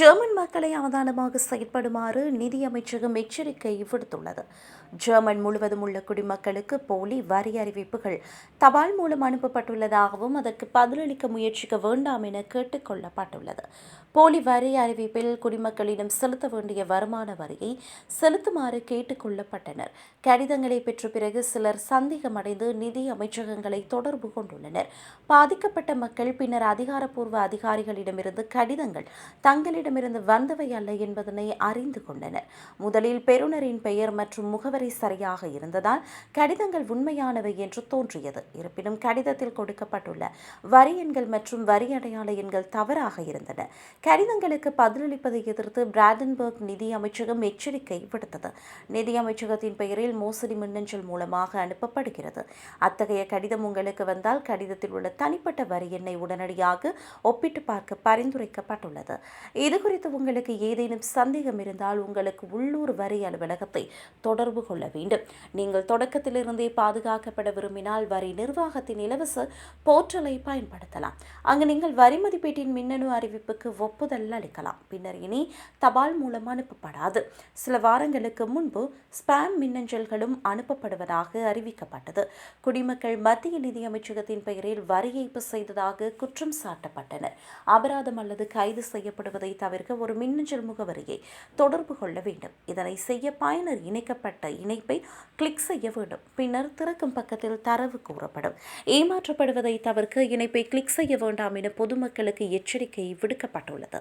German மக்களை அவதானமாக செயற்படுமாறு நிதி அமைச்சகம் எச்சரிக்கை விடுத்துள்ளது. ஜெர்மன் முழுவதும் உள்ள குடிமக்களுக்கு போலி வரி அறிவிப்புகள் தபால் மூலம் அனுப்பப்பட்டுள்ளதாகவும் அதற்கு பதிலளிக்க முயற்சிக்க வேண்டாம் என கேட்டுக்கொள்ளப்பட்டுள்ளது போலி வரி அறிவிப்பில் குடிமக்களிடம் செலுத்த வேண்டிய வருமான வரியை செலுத்துமாறு கேட்டுக்கொள்ளப்பட்டனர் கடிதங்களை பெற்ற பிறகு சிலர் சந்தேகமடைந்து நிதி அமைச்சகங்களை தொடர்பு கொண்டுள்ளனர். பாதிக்கப்பட்ட மக்கள் பின்னர் அதிகாரப்பூர்வ அதிகாரிகளிடமிருந்து கடிதங்கள் தங்களிடம் தங்களிடமிருந்து வந்தவை அல்ல என்பதனை அறிந்து கொண்டனர். முதலில் பெறுநரின் பெயர் மற்றும் முகவரி சரியாக இருந்ததால் கடிதங்கள் உண்மையானவை என்று தோன்றியது. இருப்பினும் கடிதத்தில் கொடுக்கப்பட்டுள்ள வரி எண்கள் மற்றும் வரி அடையாள எண்கள் தவறாக இருந்தன. கடிதங்களுக்கு பதிலளிப்பதை எதிர்த்து பிராடன்பர்க் நிதி அமைச்சகம் எச்சரிக்கை விடுத்தது. நிதி அமைச்சகத்தின் பெயரில் மோசடி மின்னஞ்சல் மூலமாக அனுப்பப்படுகிறது. அத்தகைய கடிதம் உங்களுக்கு வந்தால் கடிதத்தில் உள்ள தனிப்பட்ட வரி எண்ணை உடனடியாக ஒப்பிட்டு பார்க்க பரிந்துரைக்கப்பட்டுள்ளது. இது குறித்து உங்களுக்கு ஏதேனும் சந்தேகம் இருந்தால் உங்களுக்கு உள்ளூர் வரி அலுவலகத்தை தொடர்பு கொள்ள வேண்டும். நீங்கள் தொடக்கத்திலிருந்தே பாதுகாக்கப்பட விரும்பினால் வரி நிர்வாகத்தின் இலவச போர்ட்டலை பயன்படுத்தலாம். அங்கு நீங்கள் வரி மதிப்பீட்டின் மின்னணு அறிவிப்புக்கு ஒப்புதல் அளிக்கலாம். பின்னர் இனி தபால் மூலம் அனுப்பப்படாது. சில வாரங்களுக்கு முன்பு ஸ்பாம் மின்னஞ்சல்களும் அனுப்பப்படுவதாக அறிவிக்கப்பட்டது. குடிமக்கள் மத்திய நிதி அமைச்சகத்தின் பெயரில் வரி ஏய்ப்பு செய்ததாக குற்றம் சாட்டப்பட்டனர். அபராதம் அல்லது கைது செய்யப்படுவதை தவிர்க்க ஒரு மின்னஞ்சல் முகவரியை தொடர்பு கொள்ள வேண்டும். இதனை செய்ய பயனர் இணைக்கப்பட்ட இணைப்பை கிளிக் செய்ய வேண்டும். பின்னர் திறக்கும் பக்கத்தில் தரவு கூறப்படும். ஏமாற்றப்படுவதை தவிர்க்க இணைப்பை கிளிக் செய்ய வேண்டாம் என பொதுமக்களுக்கு எச்சரிக்கை விடுக்கப்பட்டுள்ளது.